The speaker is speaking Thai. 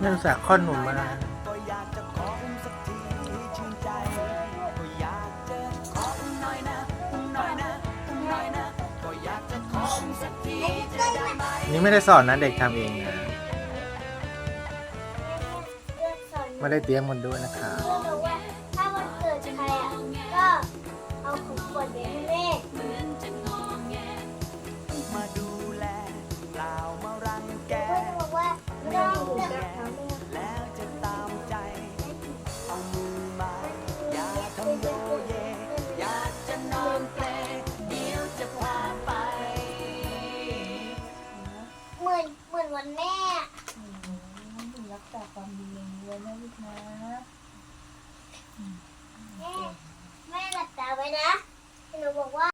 นี่อุตส่าห์ค่อหนุนมานี่ไม่ได้สอนนะเด็กทำเองนะไม่ได้เตรียมมันด้วยนะคะถ้าวันเกิดใครอะก็เอาของขวัญไปให้ เหมือนเหมือนวันแม่รักษาความดีอย่างนี้ไว้นะลูกนะแม่แม่หลับตาไว้นะหนูบอกว่า